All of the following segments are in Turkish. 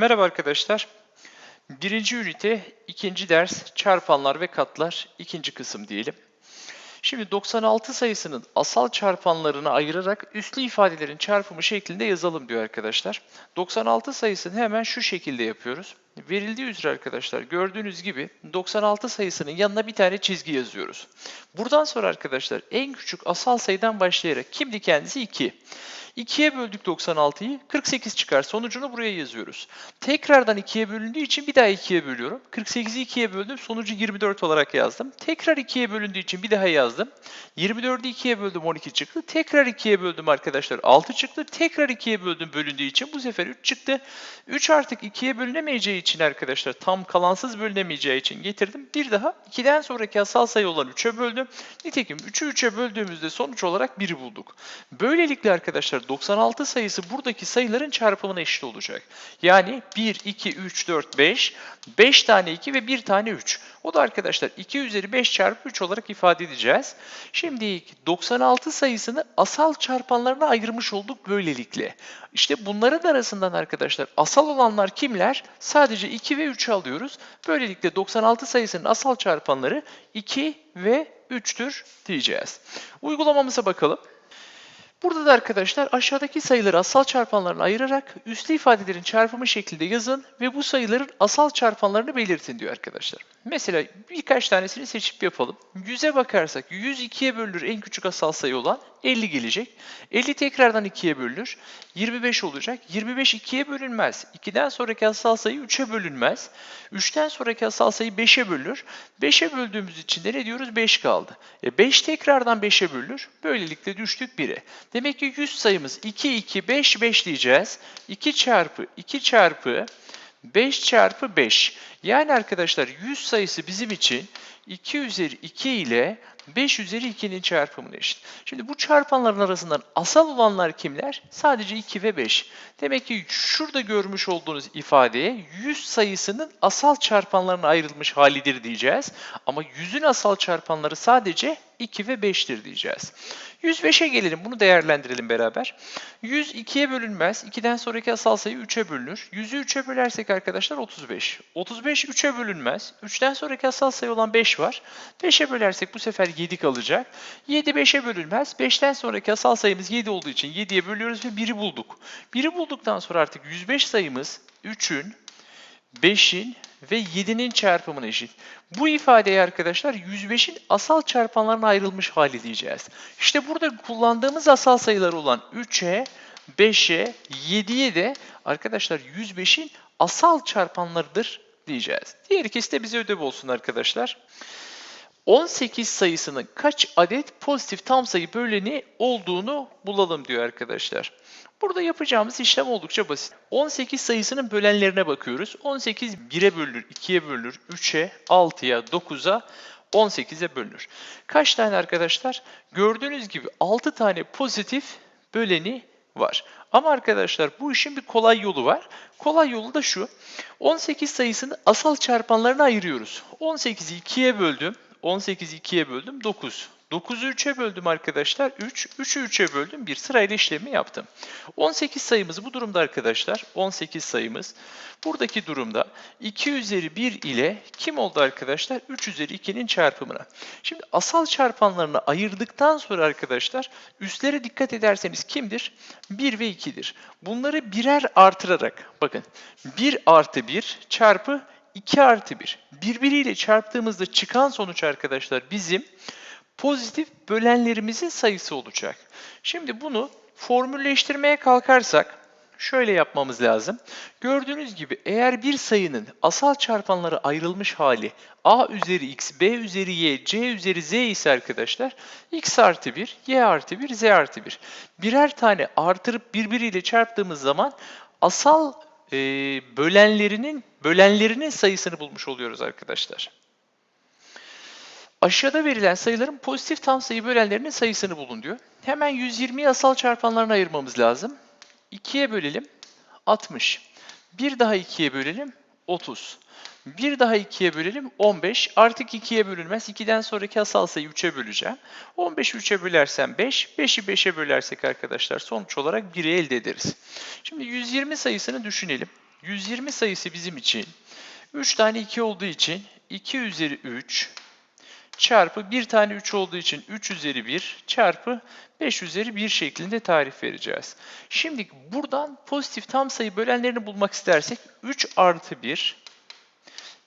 Merhaba arkadaşlar. Birinci ünite, ikinci ders, çarpanlar ve katlar, ikinci kısım diyelim. Şimdi 96 sayısının asal çarpanlarını ayırarak üslü ifadelerin çarpımı şeklinde yazalım diyor arkadaşlar. 96 sayısını hemen şu şekilde yapıyoruz. Verildiği üzere arkadaşlar gördüğünüz gibi 96 sayısının yanına bir tane çizgi yazıyoruz. Buradan sonra arkadaşlar en küçük asal sayıdan başlayarak kimdi kendisi 2. 2'ye böldük 96'yı 48 çıkar. Sonucunu buraya yazıyoruz. Tekrardan 2'ye bölündüğü için bir daha 2'ye bölüyorum. 48'i 2'ye böldüm. Sonucu 24 olarak yazdım. Tekrar 2'ye bölündüğü için bir daha yazdım. 24'ü 2'ye böldüm 12 çıktı. Tekrar 2'ye böldüm arkadaşlar 6 çıktı. Tekrar 2'ye böldüm bölündüğü için bu sefer 3 çıktı. 3 artık 2'ye bölünemeyeceği için arkadaşlar tam kalansız bölünemeyeceği için getirdim. Bir daha 2'den sonraki asal sayı olan 3'e böldüm. Nitekim 3'ü 3'e böldüğümüzde sonuç olarak 1'i bulduk. Böylelikle arkadaşlar 96 sayısı buradaki sayıların çarpımına eşit olacak. Yani 1, 2, 3, 4, 5, 5 tane 2 ve 1 tane 3. O da arkadaşlar 2 üzeri 5 çarpı 3 olarak ifade edeceğiz. Şimdi 96 sayısını asal çarpanlarına ayırmış olduk böylelikle. İşte bunların arasından arkadaşlar asal olanlar kimler? Sadece 2 ve 3 alıyoruz. Böylelikle 96 sayısının asal çarpanları 2 ve 3'tür diyeceğiz. Uygulamamıza bakalım. Burada da arkadaşlar aşağıdaki sayıları asal çarpanlarına ayırarak üslü ifadelerin çarpımı şeklinde yazın ve bu sayıların asal çarpanlarını belirtin diyor arkadaşlar. Mesela birkaç tanesini seçip yapalım. 100'e bakarsak 100 2'ye bölünür en küçük asal sayı olan 50 gelecek. 50 tekrardan 2'ye bölünür. 25 olacak. 25 2'ye bölünmez. 2'den sonraki asal sayı 3'e bölünmez. 3'ten sonraki asal sayı 5'e bölünür. 5'e böldüğümüz için de ne diyoruz? 5 kaldı. E 5 tekrardan 5'e bölünür. Böylelikle düştük 1'e. Demek ki 100 sayımız 2, 2, 5, 5 diyeceğiz. 2 çarpı 2 çarpı 5 çarpı 5. Yani arkadaşlar 100 sayısı bizim için 2 üzeri 2 ile 5 üzeri 2'nin çarpımına eşit. Şimdi bu çarpanların arasından asal olanlar kimler? Sadece 2 ve 5. Demek ki şurada görmüş olduğunuz ifadeye 100 sayısının asal çarpanlarına ayrılmış halidir diyeceğiz. Ama 100'ün asal çarpanları sadece 2 ve 5'tir diyeceğiz. 105'e gelelim. Bunu değerlendirelim beraber. 100 2'ye bölünmez. 2'den sonraki asal sayı 3'e bölünür. 100'ü 3'e bölersek arkadaşlar 35. 35 3'e bölünmez. 3'ten sonraki asal sayı olan 5 var. 5'e bölersek bu sefer 7 kalacak. 7 5'e bölünmez. 5'ten sonraki asal sayımız 7 olduğu için 7'ye bölüyoruz ve 1'i bulduk. 1'i bulduktan sonra artık 105 sayımız 3'ün, 5'in ve 7'nin çarpımına eşit. Bu ifadeyi arkadaşlar 105'in asal çarpanlarına ayrılmış hali diyeceğiz. İşte burada kullandığımız asal sayılar olan 3'e, 5'e, 7'ye de arkadaşlar 105'in asal çarpanlarıdır diyeceğiz. Diğer ikisi de bize ödev olsun arkadaşlar. 18 sayısının kaç adet pozitif tam sayı böleni olduğunu bulalım diyor arkadaşlar. Burada yapacağımız işlem oldukça basit. 18 sayısının bölenlerine bakıyoruz. 18 1'e bölünür, 2'ye bölünür, 3'e, 6'ya, 9'a, 18'e bölünür. Kaç tane arkadaşlar? Gördüğünüz gibi 6 tane pozitif böleni var. Ama arkadaşlar bu işin bir kolay yolu var. Kolay yolu da şu. 18 sayısını asal çarpanlarına ayırıyoruz. 18'i 2'ye böldüm. 18'i 2'ye böldüm 9. 9'u 3'e böldüm arkadaşlar 3. 3'ü 3'e böldüm 1. Sırayla işlemi yaptım. 18 sayımız bu durumda arkadaşlar. 18 sayımız buradaki durumda 2 üzeri 1 ile kim oldu arkadaşlar? 3 üzeri 2'nin çarpımına. Şimdi asal çarpanlarını ayırdıktan sonra arkadaşlar üstlere dikkat ederseniz kimdir? 1 ve 2'dir. Bunları birer artırarak bakın 1 artı 1 çarpı 2 artı 1. Birbiriyle çarptığımızda çıkan sonuç arkadaşlar bizim pozitif bölenlerimizin sayısı olacak. Şimdi bunu formülleştirmeye kalkarsak şöyle yapmamız lazım. Gördüğünüz gibi eğer bir sayının asal çarpanları ayrılmış hali a üzeri x, b üzeri y, c üzeri z ise arkadaşlar x artı 1, y artı 1, z artı 1. Birer tane artırıp birbiriyle çarptığımız zaman asal e, bölenlerinin bölenlerinin sayısını bulmuş oluyoruz arkadaşlar. Aşağıda verilen sayıların pozitif tam sayı bölenlerinin sayısını bulun diyor. Hemen 120'yi asal çarpanlarına ayırmamız lazım. 2'ye bölelim 60. Bir daha 2'ye bölelim 30. Bir daha 2'ye bölelim 15. Artık 2'ye bölünmez. 2'den sonraki asal sayı 3'e böleceğim. 15'i 3'e bölersem 5. 5'i 5'e bölersek arkadaşlar sonuç olarak 1'i elde ederiz. Şimdi 120 sayısını düşünelim. 120 sayısı bizim için 3 tane 2 olduğu için 2 üzeri 3 çarpı bir tane 3 olduğu için 3 üzeri 1 çarpı 5 üzeri 1 şeklinde tarif vereceğiz. Şimdi buradan pozitif tam sayı bölenlerini bulmak istersek 3 artı 1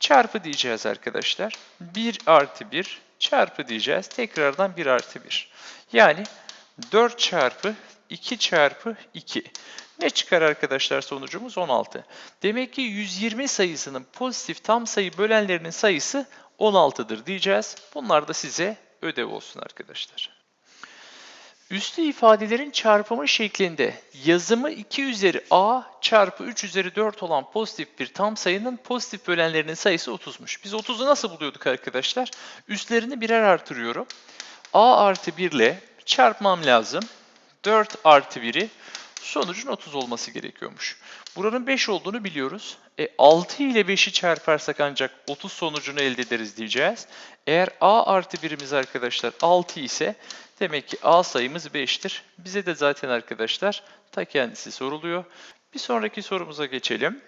çarpı diyeceğiz arkadaşlar. 1 artı 1 çarpı diyeceğiz. Tekrardan 1 artı 1. Yani 4 çarpı 2 çarpı 2. Ne çıkar arkadaşlar sonucumuz 16. Demek ki 120 sayısının pozitif tam sayı bölenlerinin sayısı 16'dır diyeceğiz. Bunlar da size ödev olsun arkadaşlar. Üslü ifadelerin çarpımı şeklinde yazımı 2 üzeri a çarpı 3 üzeri 4 olan pozitif bir tam sayının pozitif bölenlerinin sayısı 30'muş. Biz 30'u nasıl buluyorduk arkadaşlar? Üstlerini birer artırıyorum. a artı 1 ile çarpmam lazım. 4 artı 1'i sonucun 30 olması gerekiyormuş. Buranın 5 olduğunu biliyoruz. E, 6 ile 5'i çarparsak ancak 30 sonucunu elde ederiz diyeceğiz. Eğer a artı birimiz arkadaşlar 6 ise demek ki a sayımız 5'tir. Bize de zaten arkadaşlar ta kendisi soruluyor. Bir sonraki sorumuza geçelim.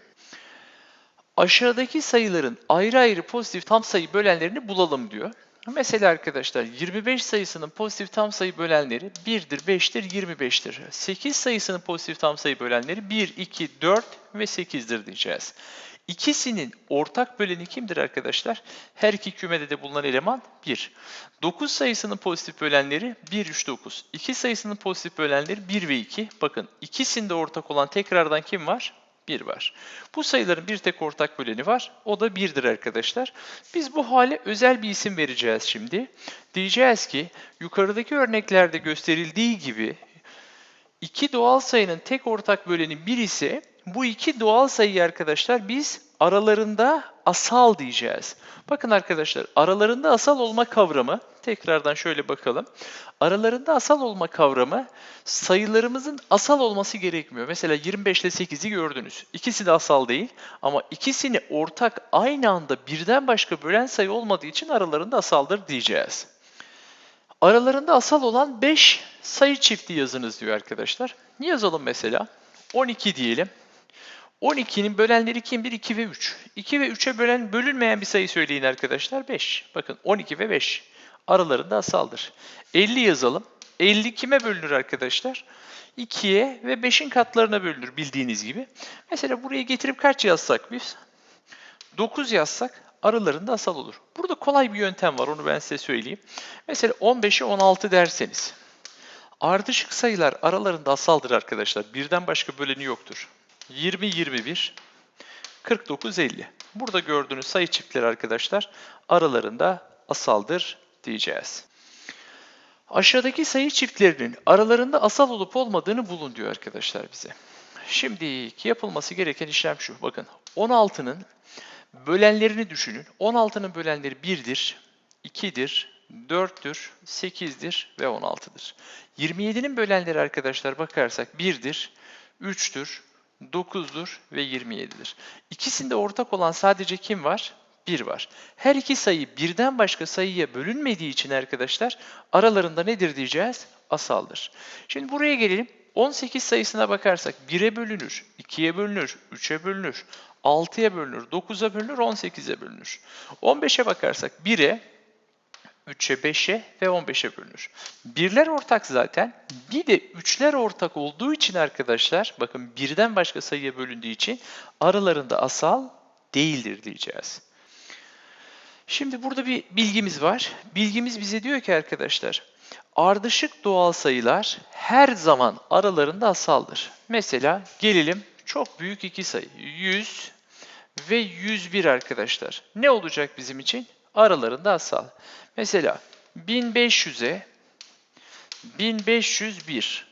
Aşağıdaki sayıların ayrı ayrı pozitif tam sayı bölenlerini bulalım diyor. Mesela arkadaşlar 25 sayısının pozitif tam sayı bölenleri 1'dir, 5'tir, 25'tir. 8 sayısının pozitif tam sayı bölenleri 1, 2, 4 ve 8'dir diyeceğiz. İkisinin ortak böleni kimdir arkadaşlar? Her iki kümede de bulunan eleman 1. 9 sayısının pozitif bölenleri 1, 3, 9. 2 sayısının pozitif bölenleri 1 ve 2. Bakın ikisinde ortak olan tekrardan kim var? 1 var. Bu sayıların bir tek ortak böleni var. O da 1'dir arkadaşlar. Biz bu hale özel bir isim vereceğiz şimdi. Diyeceğiz ki yukarıdaki örneklerde gösterildiği gibi iki doğal sayının tek ortak böleni 1 ise bu iki doğal sayıyı arkadaşlar biz aralarında asal diyeceğiz. Bakın arkadaşlar aralarında asal olma kavramı tekrardan şöyle bakalım. Aralarında asal olma kavramı sayılarımızın asal olması gerekmiyor. Mesela 25 ile 8'i gördünüz. İkisi de asal değil ama ikisini ortak aynı anda birden başka bölen sayı olmadığı için aralarında asaldır diyeceğiz. Aralarında asal olan 5 sayı çifti yazınız diyor arkadaşlar. Yazalım mesela. 12 diyelim. 12'nin bölenleri kimdir? 2 ve 3. 2 ve 3'e bölen bölünmeyen bir sayı söyleyin arkadaşlar. 5. Bakın 12 ve 5. Aralarında asaldır. 50 yazalım. 50 kime bölünür arkadaşlar? 2'ye ve 5'in katlarına bölünür bildiğiniz gibi. Mesela buraya getirip kaç yazsak biz? 9 yazsak aralarında asal olur. Burada kolay bir yöntem var onu ben size söyleyeyim. Mesela 15'e 16 derseniz. Ardışık sayılar aralarında asaldır arkadaşlar. Birden başka böleni yoktur. 20, 21, 49, 50. Burada gördüğünüz sayı çiftleri arkadaşlar aralarında asaldır diyeceğiz. Aşağıdaki sayı çiftlerinin aralarında asal olup olmadığını bulun diyor arkadaşlar bize. Şimdi yapılması gereken işlem şu. Bakın 16'nın bölenlerini düşünün. 16'nın bölenleri 1'dir, 2'dir, 4'tür, 8'dir ve 16'dır. 27'nin bölenleri arkadaşlar bakarsak 1'dir, 3'tür, 9'dur ve 27'dir. İkisinde ortak olan sadece kim var? 1 var. Her iki sayı birden başka sayıya bölünmediği için arkadaşlar aralarında nedir diyeceğiz? Asaldır. Şimdi buraya gelelim. 18 sayısına bakarsak 1'e bölünür, 2'ye bölünür, 3'e bölünür, 6'ya bölünür, 9'a bölünür, 18'e bölünür. 15'e bakarsak 1'e, 3'e, 5'e ve 15'e bölünür. Birler ortak zaten. Bir de üçler ortak olduğu için arkadaşlar, bakın birden başka sayıya bölündüğü için aralarında asal değildir diyeceğiz. Şimdi burada bir bilgimiz var. Bilgimiz bize diyor ki arkadaşlar, ardışık doğal sayılar her zaman aralarında asaldır. Mesela gelelim çok büyük iki sayı. 100 ve 101 arkadaşlar. Ne olacak bizim için? Aralarında asal. Mesela 1500'e 1501.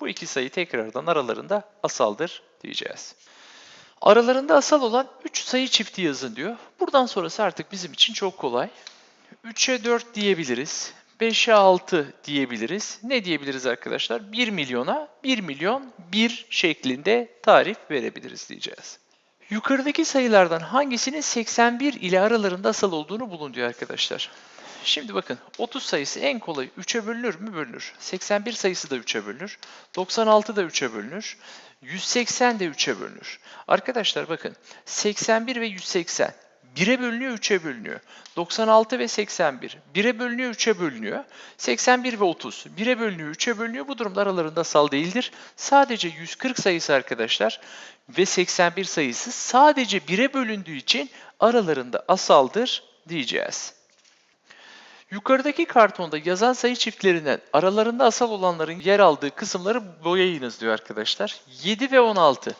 Bu iki sayı tekrardan aralarında asaldır diyeceğiz. Aralarında asal olan 3 sayı çifti yazın diyor. Buradan sonrası artık bizim için çok kolay. 3'e 4 diyebiliriz. 5'e 6 diyebiliriz. Ne diyebiliriz arkadaşlar? 1 milyona 1 milyon 1 şeklinde tarif verebiliriz diyeceğiz. Yukarıdaki sayılardan hangisinin 81 ile aralarında asal olduğunu bulun diyor arkadaşlar. Şimdi bakın 30 sayısı en kolay 3'e bölünür mü? Bölünür. 81 sayısı da 3'e bölünür. 96 da 3'e bölünür. 180 de 3'e bölünür. Arkadaşlar bakın 81 ve 180 1'e bölünüyor 3'e bölünüyor. 96 ve 81 1'e bölünüyor 3'e bölünüyor. 81 ve 30 1'e bölünüyor 3'e bölünüyor. Bu durumda aralarında asal değildir. Sadece 140 sayısı arkadaşlar ve 81 sayısı sadece 1'e bölündüğü için aralarında asaldır diyeceğiz. Yukarıdaki kartonda yazan sayı çiftlerinden aralarında asal olanların yer aldığı kısımları boyayınız diyor arkadaşlar. 7 ve 16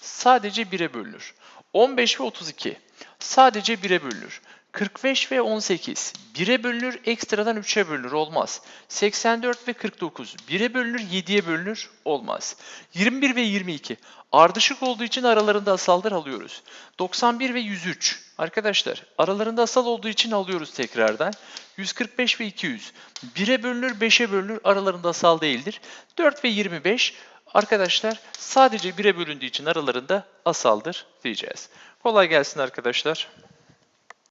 sadece 1'e bölünür. 15 ve 32 sadece 1'e bölünür. 45 ve 18 1'e bölünür, ekstradan 3'e bölünür olmaz. 84 ve 49 1'e bölünür, 7'ye bölünür olmaz. 21 ve 22 ardışık olduğu için aralarında asaldır alıyoruz. 91 ve 103 arkadaşlar aralarında asal olduğu için alıyoruz tekrardan. 145 ve 200 1'e bölünür, 5'e bölünür aralarında asal değildir. 4 ve 25 arkadaşlar sadece 1'e bölündüğü için aralarında asaldır diyeceğiz. Kolay gelsin arkadaşlar.